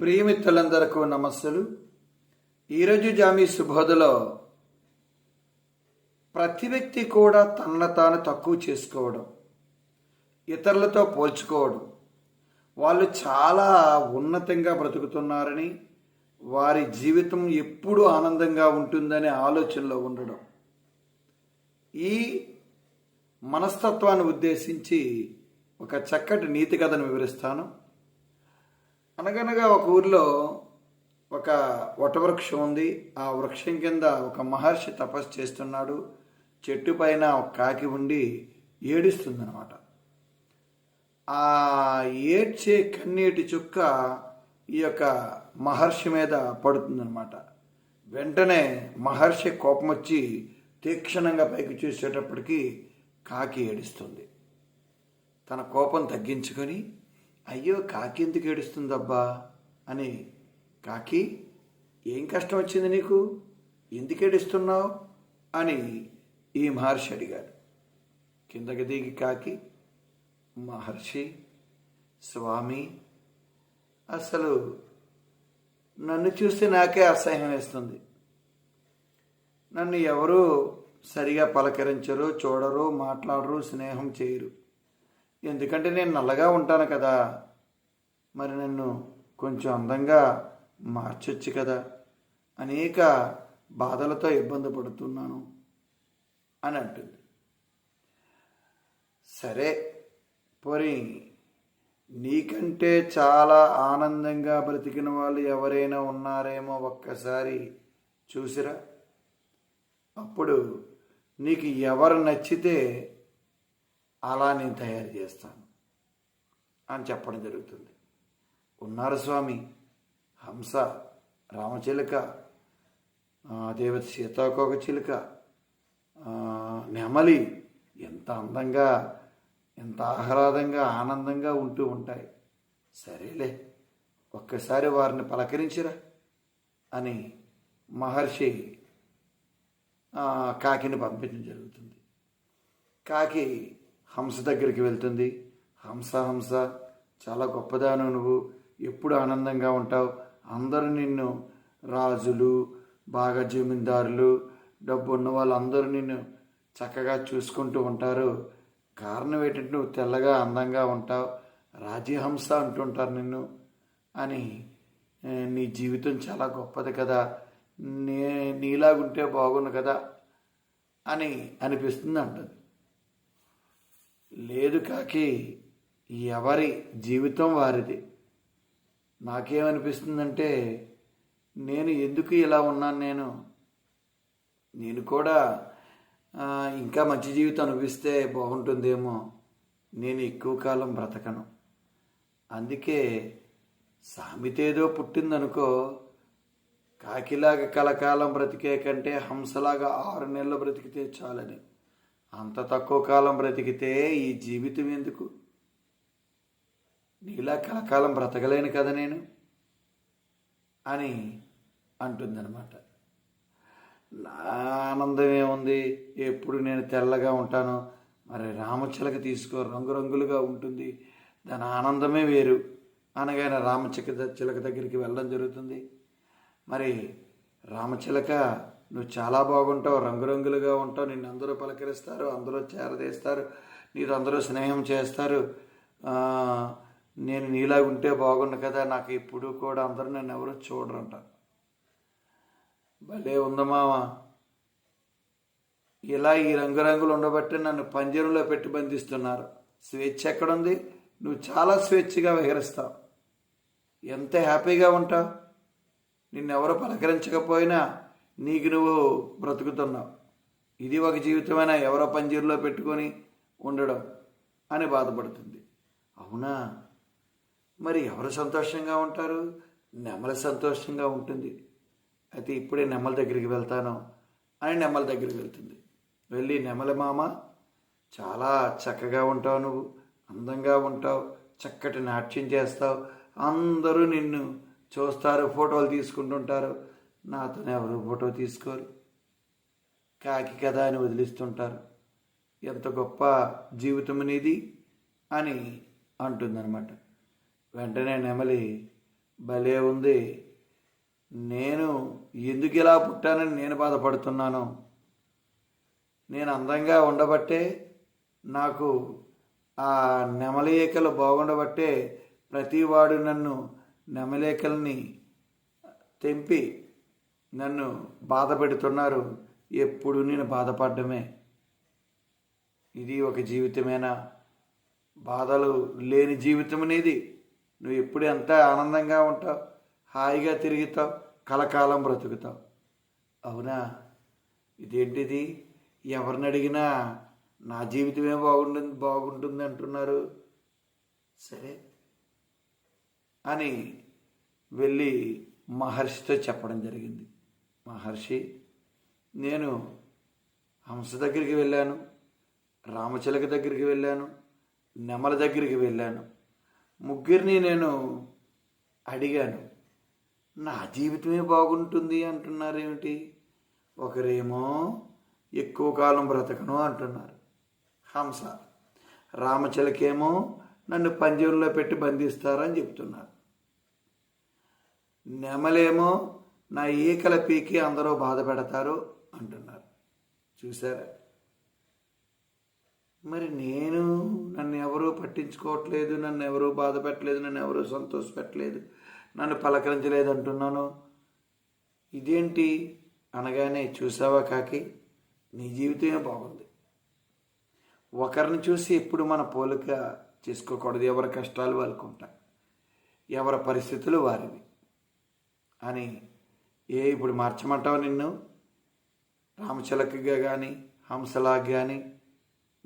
ప్రియమిత్రులందరకు నమస్సులు. ఈరోజు జామీ సుబోధలో ప్రతి వ్యక్తి కూడా తనను తాను తక్కువ చేసుకోవడం ఇతరులతో పోల్చుకోవడం వాళ్ళు చాలా ఉన్నతంగా బ్రతుకుతున్నారని వారి జీవితం ఎప్పుడూ ఆనందంగా ఉంటుందనే ఆలోచనలో ఉండడం. ఈ మనస్తత్వాన్ని ఉద్దేశించి ఒక చక్కటి నీతి కథను వివరిస్తాను. అనగనగా ఒక ఊరిలో ఒక వటవృక్షం ఉంది. ఆ వృక్షం కింద ఒక మహర్షి తపస్సు చేస్తున్నాడు. చెట్టు పైన ఒక కాకి ఉండి ఏడుస్తుందనమాట ఆ ఏడ్చే కన్నీటి చుక్క ఈ యొక్క మహర్షి మీద పడుతుందన్నమాట. వెంటనే మహర్షి కోపం వచ్చి తీక్షణంగా పైకి చూసేటప్పటికి కాకి ఏడుస్తుంది. తన కోపం తగ్గించుకొని అయ్యో కాకి ఎందుకు ఏడుస్తుందబ్బా? అని కాకి ఏం కష్టం వచ్చింది నీకు? ఎందుకు ఏడుస్తున్నావు? అని ఈ మహర్షి అడిగాడు. కిందకి దిగి కాకి మహర్షి స్వామి అసలు నన్ను చూస్తే నాకే అసహ్యం వేస్తుంది. నన్ను ఎవరు సరిగా పలకరించరు చూడరు మాట్లాడరు స్నేహం చేయరు. ఎందుకంటే నేను నల్లగా ఉంటాను కదా. మరి నన్ను కొంచెం అందంగా మార్చొచ్చు కదా. అనేక బాధలతో ఇబ్బంది పడుతున్నాను అని అంటుంది. సరే పోరి నీకంటే చాలా ఆనందంగా బ్రతికిన వాళ్ళు ఎవరైనా ఉన్నారేమో ఒక్కసారి చూసిరా. అప్పుడు నీకు ఎవరు నచ్చితే అలా నేను తయారు చేస్తాను అని చెప్పడం జరుగుతుంది. ఉన్నారు స్వామి హంస రామచిలుక దేవత సీతాకోక చిలుక నెమలి ఎంత అందంగా ఎంత ఆహ్లాదంగా ఆనందంగా ఉంటూ ఉంటాయి. సరేలే ఒక్కసారి వారిని పలకరించిరా అని మహర్షి కాకిని పంపించడం జరుగుతుంది. కాకి హంస దగ్గరికి వెళ్తుంది. హంస హంస చాలా గొప్పదాను నువ్వు. ఎప్పుడు ఆనందంగా ఉంటావు. అందరూ నిన్ను రాజులు బాగా జమీందారులు డబ్బు ఉన్న వాళ్ళందరూ నిన్ను చక్కగా చూసుకుంటూ ఉంటారు. కారణం ఏంటంటే నువ్వు తెల్లగా అందంగా ఉంటావు. రాజీహంస అంటుంటారు నిన్ను. అని నీ జీవితం చాలా గొప్పది కదా. నీ నీలాగుంటే బాగుండు కదా అని అనిపిస్తుంది అంటుంది. లేదు కాకి ఎవరి జీవితం వారిది. నాకేమనిపిస్తుందంటే నేను ఎందుకు ఇలా ఉన్నాను నేను? నేను కూడా ఇంకా మంచి జీవితం అనిపిస్తే బాగుంటుందేమో. నేను ఎక్కువ కాలం బ్రతకను. అందుకే సామెత ఏదో పుట్టిందనుకో కాకిలాగా కలకాలం బ్రతికే కంటే హంసలాగా ఆరు నెలలు బ్రతికితే చాలని. అంత తక్కువ కాలం బ్రతికితే ఈ జీవితం ఎందుకు? నీలా కలకాలం బ్రతకలేను కదా నేను? అని అంటుందన్నమాట. నా ఆనందం ఏముంది? ఎప్పుడు నేను తెల్లగా ఉంటాను? మరి రామచిలక తీసుకో రంగురంగులుగా ఉంటుంది. దాని ఆనందమే వేరు. అనగానే రామచిలక చిలక దగ్గరికి వెళ్ళడం జరుగుతుంది. మరి రామచిలక నువ్వు చాలా బాగుంటావు రంగురంగులుగా ఉంటావు నిన్ను అందరూ పలకరిస్తారు అందరూ చేరదీస్తారు నీతో అందరూ స్నేహం చేస్తారు. నేను నీలా ఉంటే బాగుండు కదా నాకు ఇప్పుడు కూడా అందరూ నన్ను ఎవరు చూడరంట. భలే ఉందమావా ఇలా ఈ రంగురంగులు ఉండబట్టి నన్ను పంజరంలో పెట్టి బంధిస్తున్నారు. స్వేచ్ఛ ఎక్కడుంది? నువ్వు చాలా స్వేచ్ఛగా విహరిస్తావు. ఎంత హ్యాపీగా ఉంటావు? నిన్నెవరు పలకరించకపోయినా నీకు నువ్వు బ్రతుకుతున్నావు. ఇది ఒక జీవితమైనా ఎవరో పంజీరులో పెట్టుకొని ఉండడం అని బాధపడుతుంది. అవునా? మరి ఎవరు సంతోషంగా ఉంటారు? నెమల సంతోషంగా ఉంటుంది. అయితే ఇప్పుడే నెమల దగ్గరికి వెళ్తాను అని నెమల దగ్గరికి వెళ్తుంది. వెళ్ళి నెమల మామ చాలా చక్కగా ఉంటావు నువ్వు అందంగా ఉంటావు చక్కటి నాట్యం చేస్తావు అందరూ నిన్ను చూస్తారు ఫోటోలు తీసుకుంటుంటారు. నాతో ఎవరు ఫోటో తీసుకోరు. కాకి కదా అని వదిలిస్తుంటారు. ఎంత గొప్ప జీవితం అనేది అని అంటుందన్నమాట. వెంటనే నెమలి భలే ఉంది. నేను ఎందుకు ఇలా పుట్టానని నేను బాధపడుతున్నాను? నేను అందంగా ఉండబట్టే నాకు ఆ నెమలికలు బాగుండబట్టే ప్రతివాడు నన్ను నెమలికల్ని తెంపి నన్ను బాధ పెడుతున్నారు. ఎప్పుడు నేను బాధపడమే ఇది ఒక జీవితమేనా? బాధలు లేని జీవితం అనేది. నువ్వు ఎప్పుడు ఎంత ఆనందంగా ఉంటావు? హాయిగా తిరుగుతావు. కలకాలం బ్రతుకుతావు. అవునా? ఇదేంటిది? ఎవరిని అడిగినా నా జీవితమే బాగుంటుంది బాగుంటుంది అంటున్నారు సరే. అని వెళ్ళి మహర్షితో చెప్పడం జరిగింది. మహర్షి నేను హంస దగ్గరికి వెళ్ళాను రామచిలక దగ్గరికి వెళ్ళాను నెమల దగ్గరికి వెళ్ళాను. ముగ్గురిని నేను అడిగాను నా జీవితమే బాగుంటుంది అంటున్నారేమిటి? ఒకరేమో ఎక్కువ కాలం బ్రతకను అంటున్నారు. హంస రామచిలకేమో నన్ను పంజంలో పెట్టి బంధిస్తారని చెప్తున్నారు. నెమలేమో నా ఈకల పీకి అందరూ బాధపెడతారు అంటున్నారు. చూసారా మరి నేను నన్ను ఎవరూ పట్టించుకోవట్లేదు నన్ను ఎవరూ బాధ పెట్టలేదు నన్ను ఎవరూ సంతోష పెట్టలేదు నన్ను పలకరించలేదు అంటున్నాను. ఇదేంటి అనగానే చూసావా కాకి? నీ జీవితమే బాగుంది. ఒకరిని చూసి ఎప్పుడు మన పోలిక చేసుకోకూడదు. ఎవరి కష్టాలు వాళ్ళకు ఎవరి పరిస్థితులు వారివి. అని ఏ ఇప్పుడు మార్చమంటావు నిన్ను? రామచిలకగా కానీ హంసలాగా కానీ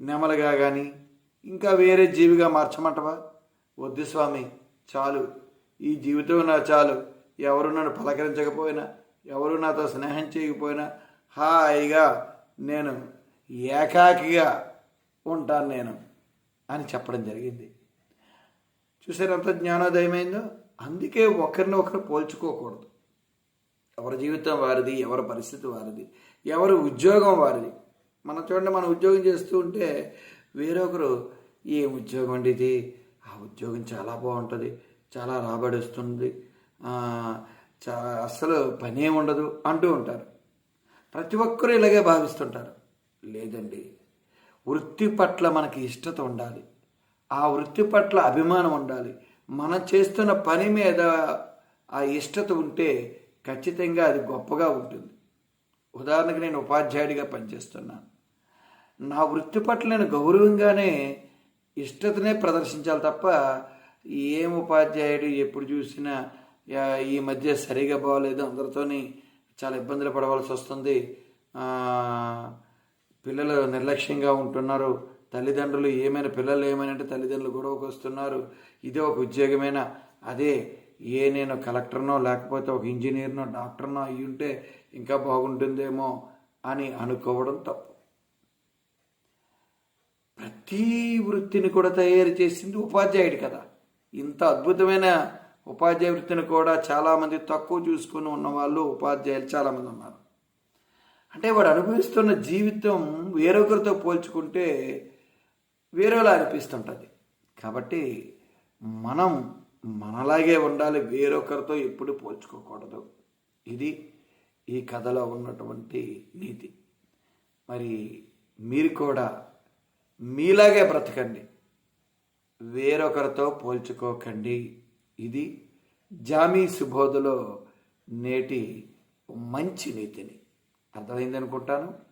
నెమలగా కానీ ఇంకా వేరే జీవిగా మార్చమంటవా? వద్దు స్వామి చాలు. ఈ జీవితం నా చాలు. ఎవరు నన్ను పలకరించకపోయినా ఎవరు నాతో స్నేహం చేయకపోయినా హాయిగా నేను ఏకాకిగా ఉంటాను నేను అని చెప్పడం జరిగింది. చూసారు ఎంత జ్ఞానోదయమైందో? అందుకే ఒకరిని ఒకరు పోల్చుకోకూడదు. ఎవరి జీవితం వారిది ఎవరి పరిస్థితి వారిది ఎవరి ఉద్యోగం వారిది. మనం చూడండి మనం ఉద్యోగం చేస్తూ ఉంటే వేరొకరు ఏ ఉద్యోగం అండి ఇది ఆ ఉద్యోగం చాలా బాగుంటుంది చాలా రాబడి వస్తుంది చాలా చా అస్సలు పనే ఉండదు అంటూ ఉంటారు. ప్రతి ఒక్కరూ ఇలాగే భావిస్తుంటారు. లేదండి వృత్తి పట్ల మనకి ఇష్టత ఉండాలి. ఆ వృత్తి పట్ల అభిమానం ఉండాలి. మనం చేస్తున్న పని మీద ఆ ఇష్టత ఉంటే ఖచ్చితంగా అది గొప్పగా ఉంటుంది. ఉదాహరణకు నేను ఉపాధ్యాయుడిగా పనిచేస్తున్నాను. నా వృత్తి పట్ల నేను గౌరవంగానే ఇష్టతనే ప్రదర్శించాలి తప్ప ఏం ఉపాధ్యాయుడు ఎప్పుడు చూసినా ఈ మధ్య సరిగా బాగోలేదు అందరితోని చాలా ఇబ్బందులు పడవలసి వస్తుంది. పిల్లలు నిర్లక్ష్యంగా ఉంటున్నారు. తల్లిదండ్రులు ఏమైనా పిల్లలు ఏమైనా అంటే తల్లిదండ్రులు గొడవకు వస్తున్నారు ఇదే ఒక ఉద్యోగమైనా? అదే. ఏ నేను కలెక్టర్నో లేకపోతే ఒక ఇంజనీర్నో డాక్టర్నో అయ్యి ఉంటే ఇంకా బాగుంటుందేమో అని అనుకోవడం తప్పు. ప్రతి వృత్తిని కూడా తయారు చేసింది ఉపాధ్యాయుడు కదా. ఇంత అద్భుతమైన ఉపాధ్యాయ వృత్తిని కూడా చాలామంది తక్కువ చూసుకుని ఉన్న వాళ్ళు ఉపాధ్యాయులు చాలామంది ఉన్నారు. అంటే వాడు అనుభవిస్తున్న జీవితం వేరొకరితో పోల్చుకుంటే వేరేలా అనిపిస్తుంటుంది. కాబట్టి మనం మనలాగే ఉండాలి వేరొకరితో ఎప్పుడు పోల్చుకోకూడదు. ఇది ఈ కథలో ఉన్నటువంటి నీతి. మరి మీరు కూడా మీలాగే బ్రతకండి. వేరొకరితో పోల్చుకోకండి. ఇది జామీ సుబోధలో నేటి మంచి నీతిని. అర్థమైందనుకుంటాను?